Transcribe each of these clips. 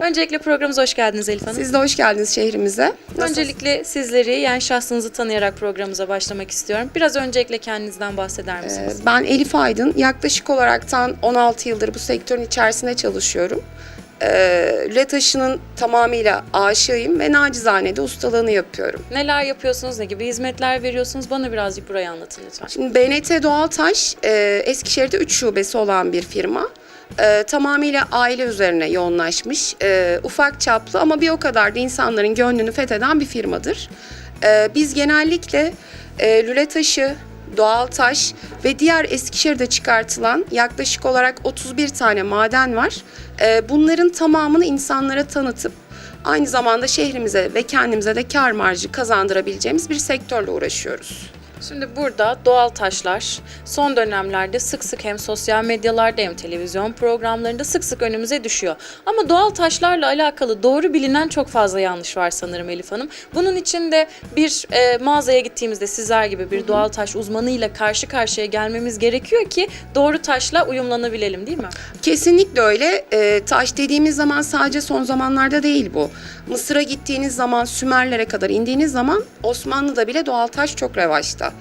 Öncelikle programımıza hoş geldiniz Elif Hanım. Siz de hoş geldiniz şehrimize. Nasıl- Öncelikle sizleri yani şahsınızı tanıyarak programımıza başlamak istiyorum. Biraz öncelikle kendinizden bahseder Ee, misiniz? Ben Elif Aydın. Yaklaşık olaraktan 16 yıldır bu sektörün içerisinde çalışıyorum. Ee, Letaşı'nın tamamıyla aşığıyım ve nacizane de ustalığını yapıyorum. Neler yapıyorsunuz, ne gibi hizmetler veriyorsunuz? Bana birazcık burayı anlatın lütfen. Şimdi BNT Doğaltaş e, Eskişehir'de 3 şubesi olan bir firma. E, tamamıyla aile üzerine yoğunlaşmış, e, ufak çaplı ama bir o kadar da insanların gönlünü fetheden bir firmadır. E, biz genellikle e, lüle taşı, doğal taş ve diğer Eskişehir'de çıkartılan yaklaşık olarak 31 tane maden var. E, bunların tamamını insanlara tanıtıp aynı zamanda şehrimize ve kendimize de kar marjı kazandırabileceğimiz bir sektörle uğraşıyoruz. Şimdi burada doğal taşlar son dönemlerde sık sık hem sosyal medyalarda hem televizyon programlarında sık sık önümüze düşüyor. Ama doğal taşlarla alakalı doğru bilinen çok fazla yanlış var sanırım Elif Hanım. Bunun için de bir e, mağazaya gittiğimizde sizler gibi bir doğal taş uzmanıyla karşı karşıya gelmemiz gerekiyor ki doğru taşla uyumlanabilelim değil mi? Kesinlikle öyle. Ee, taş dediğimiz zaman sadece son zamanlarda değil bu. Mısır'a gittiğiniz zaman, Sümerlere kadar indiğiniz zaman Osmanlı'da bile doğal taş çok revaçta.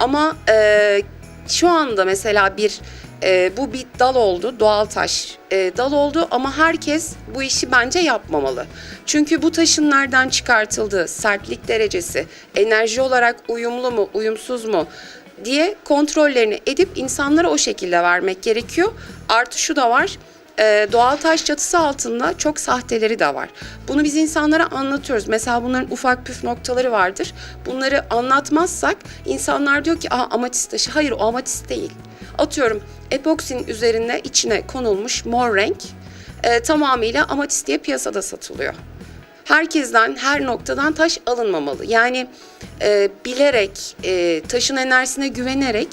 Ama e, şu anda mesela bir e, bu bir dal oldu, doğal taş e, dal oldu ama herkes bu işi bence yapmamalı. Çünkü bu taşın nereden çıkartıldığı, sertlik derecesi, enerji olarak uyumlu mu, uyumsuz mu diye kontrollerini edip insanlara o şekilde vermek gerekiyor. Artı şu da var. E, doğal taş çatısı altında çok sahteleri de var. Bunu biz insanlara anlatıyoruz. Mesela bunların ufak püf noktaları vardır. Bunları anlatmazsak insanlar diyor ki Aa, amatist taşı. Hayır o amatist değil. Atıyorum epoksinin üzerine içine konulmuş mor renk e, tamamıyla amatist diye piyasada satılıyor herkesten her noktadan taş alınmamalı. Yani e, bilerek, e, taşın enerjisine güvenerek,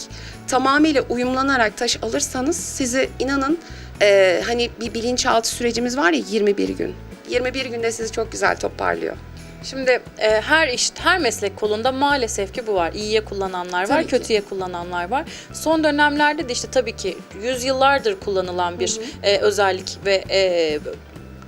tamamıyla uyumlanarak taş alırsanız sizi inanın e, hani bir bilinçaltı sürecimiz var ya 21 gün. 21 günde sizi çok güzel toparlıyor. Şimdi e, her iş, her meslek kolunda maalesef ki bu var. İyiye kullananlar var, Tabii ki. kötüye kullananlar var. Son dönemlerde de işte tabii ki yüzyıllardır kullanılan bir e, özellik ve e,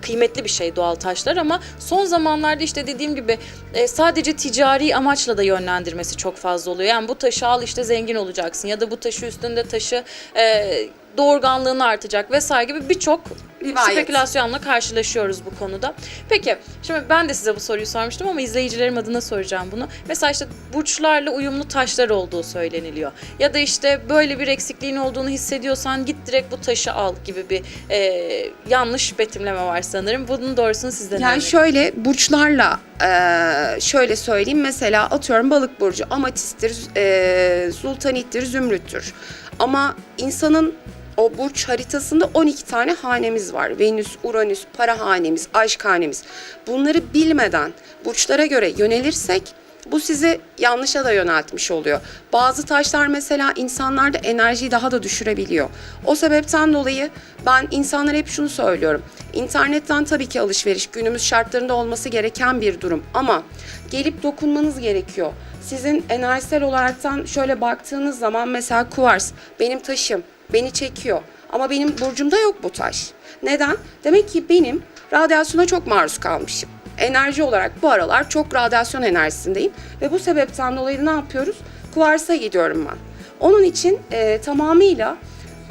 kıymetli bir şey doğal taşlar ama son zamanlarda işte dediğim gibi e, sadece ticari amaçla da yönlendirmesi çok fazla oluyor. Yani bu taşı al işte zengin olacaksın ya da bu taşı üstünde taşı e, doğurganlığın artacak vesaire gibi birçok Rivayet. spekülasyonla karşılaşıyoruz bu konuda. Peki şimdi ben de size bu soruyu sormuştum ama izleyicilerim adına soracağım bunu. Mesela işte burçlarla uyumlu taşlar olduğu söyleniliyor. Ya da işte böyle bir eksikliğin olduğunu hissediyorsan git direkt bu taşı al gibi bir e, yanlış betimleme var sanırım. Bunun doğrusunu sizden Yani öğrenelim. şöyle burçlarla e, şöyle söyleyeyim mesela atıyorum balık burcu amatisttir, e, sultanittir, zümrüttür. Ama insanın o burç haritasında 12 tane hanemiz var. Venüs, Uranüs, para hanemiz, aşk hanemiz. Bunları bilmeden burçlara göre yönelirsek bu sizi yanlışa da yöneltmiş oluyor. Bazı taşlar mesela insanlarda enerjiyi daha da düşürebiliyor. O sebepten dolayı ben insanlara hep şunu söylüyorum. İnternetten tabii ki alışveriş günümüz şartlarında olması gereken bir durum ama gelip dokunmanız gerekiyor. Sizin enerjisel olaraktan şöyle baktığınız zaman mesela kuvars benim taşım beni çekiyor ama benim burcumda yok bu taş. Neden? Demek ki benim radyasyona çok maruz kalmışım enerji olarak bu aralar çok radyasyon enerjisindeyim ve bu sebepten dolayı ne yapıyoruz? Kuvarsa gidiyorum ben. Onun için e, tamamıyla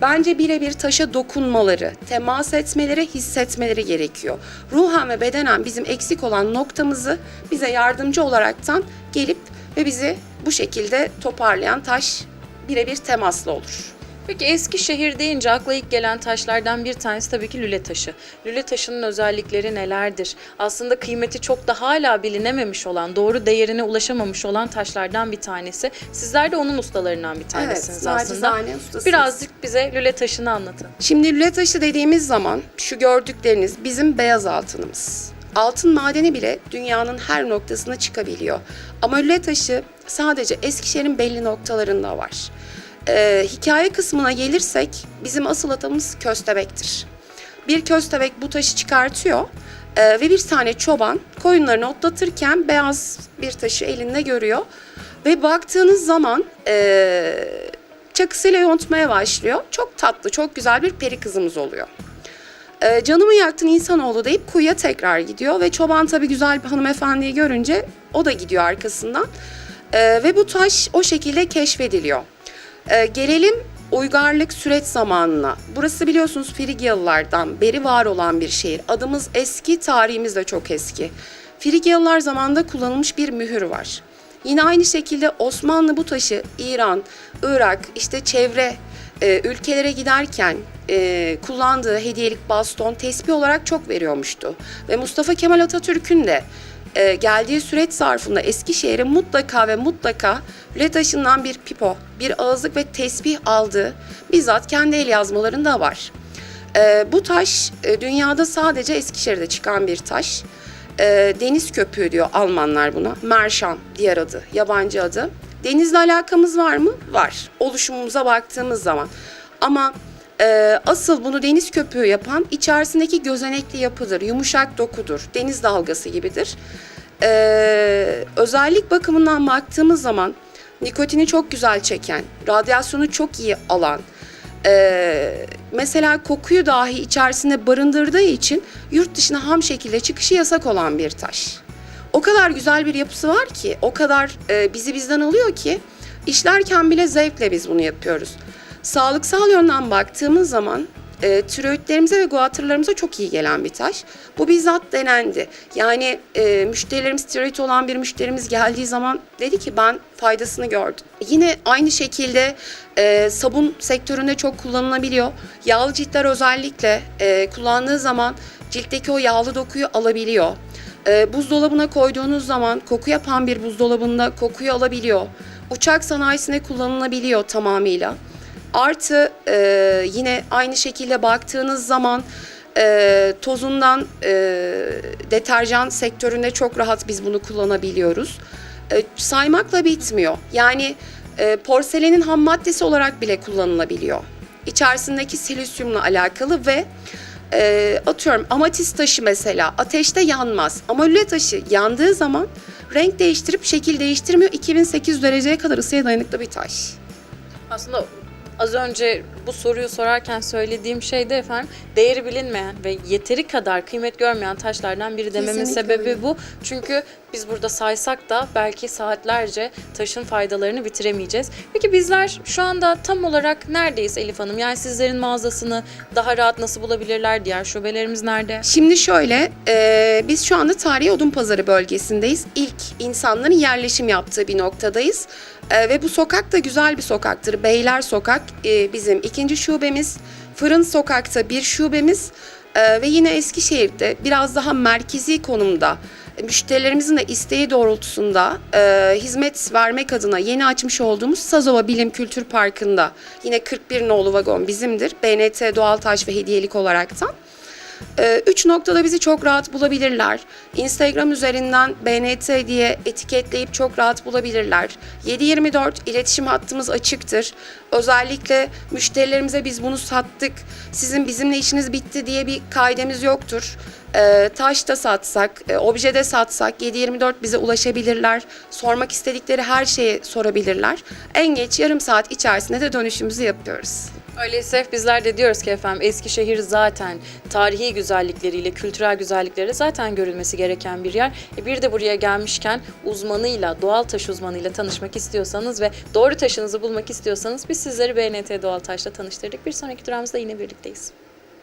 bence birebir taşa dokunmaları, temas etmeleri, hissetmeleri gerekiyor. Ruhen ve bedenen bizim eksik olan noktamızı bize yardımcı olaraktan gelip ve bizi bu şekilde toparlayan taş birebir temaslı olur. Peki Eskişehir deyince akla ilk gelen taşlardan bir tanesi tabii ki lüle taşı. Lüle taşının özellikleri nelerdir? Aslında kıymeti çok da hala bilinememiş olan, doğru değerine ulaşamamış olan taşlardan bir tanesi. Sizler de onun ustalarından bir tanesiniz aslında. nacizane ustasıyız. Birazcık bize lüle taşını anlatın. Şimdi lüle taşı dediğimiz zaman şu gördükleriniz bizim beyaz altınımız. Altın madeni bile dünyanın her noktasına çıkabiliyor. Ama lüle taşı sadece Eskişehir'in belli noktalarında var. Ee, hikaye kısmına gelirsek bizim asıl atamız köstebektir. Bir köstebek bu taşı çıkartıyor ee, ve bir tane çoban koyunlarını otlatırken beyaz bir taşı elinde görüyor. Ve baktığınız zaman ee, çakısıyla yontmaya başlıyor. Çok tatlı, çok güzel bir peri kızımız oluyor. E, canımı yaktın insanoğlu deyip kuyuya tekrar gidiyor ve çoban tabii güzel bir hanımefendiyi görünce o da gidiyor arkasından. E, ve bu taş o şekilde keşfediliyor. E, gelelim uygarlık süreç zamanına. Burası biliyorsunuz Frigyalılardan beri var olan bir şehir. Adımız eski, tarihimiz de çok eski. Frigyalılar zamanında kullanılmış bir mühür var. Yine aynı şekilde Osmanlı bu taşı İran, Irak, işte çevre e, ülkelere giderken e, kullandığı hediyelik baston, tespih olarak çok veriyormuştu. Ve Mustafa Kemal Atatürk'ün de e, geldiği süreç zarfında Eskişehir'e mutlaka ve mutlaka lüle taşından bir pipo, bir ağızlık ve tesbih aldığı bizzat kendi el yazmalarında var. E, bu taş e, dünyada sadece Eskişehir'de çıkan bir taş. E, deniz köpüğü diyor Almanlar buna. Merşan diğer adı, yabancı adı. Denizle alakamız var mı? Var. Oluşumumuza baktığımız zaman. Ama e, asıl bunu deniz köpüğü yapan içerisindeki gözenekli yapıdır, yumuşak dokudur, deniz dalgası gibidir. E, özellik bakımından baktığımız zaman nikotini çok güzel çeken, radyasyonu çok iyi alan, e, mesela kokuyu dahi içerisinde barındırdığı için yurt dışına ham şekilde çıkışı yasak olan bir taş. O kadar güzel bir yapısı var ki, o kadar e, bizi bizden alıyor ki işlerken bile zevkle biz bunu yapıyoruz. Sağlıksal yönden baktığımız zaman e, tiroidlerimize ve guatırlarımıza çok iyi gelen bir taş. Bu bizzat denendi. Yani e, müşterilerimiz tiroid olan bir müşterimiz geldiği zaman dedi ki ben faydasını gördüm. Yine aynı şekilde e, sabun sektöründe çok kullanılabiliyor. Yağlı ciltler özellikle e, kullandığı zaman ciltteki o yağlı dokuyu alabiliyor. E, buzdolabına koyduğunuz zaman koku yapan bir buzdolabında kokuyu alabiliyor. Uçak sanayisine kullanılabiliyor tamamıyla. Artı e, yine aynı şekilde baktığınız zaman e, tozundan e, deterjan sektöründe çok rahat biz bunu kullanabiliyoruz. E, saymakla bitmiyor. Yani e, porselenin ham maddesi olarak bile kullanılabiliyor. İçerisindeki silisyumla alakalı ve e, atıyorum amatist taşı mesela ateşte yanmaz. Ama taşı yandığı zaman renk değiştirip şekil değiştirmiyor. 2800 dereceye kadar ısıya dayanıklı bir taş. Aslında az önce bu soruyu sorarken söylediğim şey de efendim değeri bilinmeyen ve yeteri kadar kıymet görmeyen taşlardan biri dememin Kesinlikle sebebi öyle. bu. Çünkü biz burada saysak da belki saatlerce taşın faydalarını bitiremeyeceğiz. Peki bizler şu anda tam olarak neredeyiz Elif Hanım? Yani sizlerin mağazasını daha rahat nasıl bulabilirler? Diğer şubelerimiz nerede? Şimdi şöyle, e, biz şu anda Tarihi Odun Pazarı bölgesindeyiz. İlk insanların yerleşim yaptığı bir noktadayız. E, ve bu sokak da güzel bir sokaktır. Beyler Sokak e, bizim ikinci şubemiz. Fırın Sokak'ta bir şubemiz. E, ve yine Eskişehir'de biraz daha merkezi konumda müşterilerimizin de isteği doğrultusunda e, hizmet vermek adına yeni açmış olduğumuz Sazova Bilim Kültür Parkı'nda yine 41 nolu vagon bizimdir. BNT Doğal Taş ve Hediyelik olaraktan. Ee, Üç noktada bizi çok rahat bulabilirler. Instagram üzerinden BNT diye etiketleyip çok rahat bulabilirler. 7-24 iletişim hattımız açıktır. Özellikle müşterilerimize biz bunu sattık, sizin bizimle işiniz bitti diye bir kaidemiz yoktur. Ee, taş da satsak, e, obje de satsak 7-24 bize ulaşabilirler. Sormak istedikleri her şeyi sorabilirler. En geç yarım saat içerisinde de dönüşümüzü yapıyoruz. Öyleyse bizler de diyoruz ki efendim Eskişehir zaten tarihi güzellikleriyle, kültürel güzellikleriyle zaten görülmesi gereken bir yer. E bir de buraya gelmişken uzmanıyla, doğal taş uzmanıyla tanışmak istiyorsanız ve doğru taşınızı bulmak istiyorsanız biz sizleri BNT Doğal Taş'la tanıştırdık. Bir sonraki durağımızda yine birlikteyiz.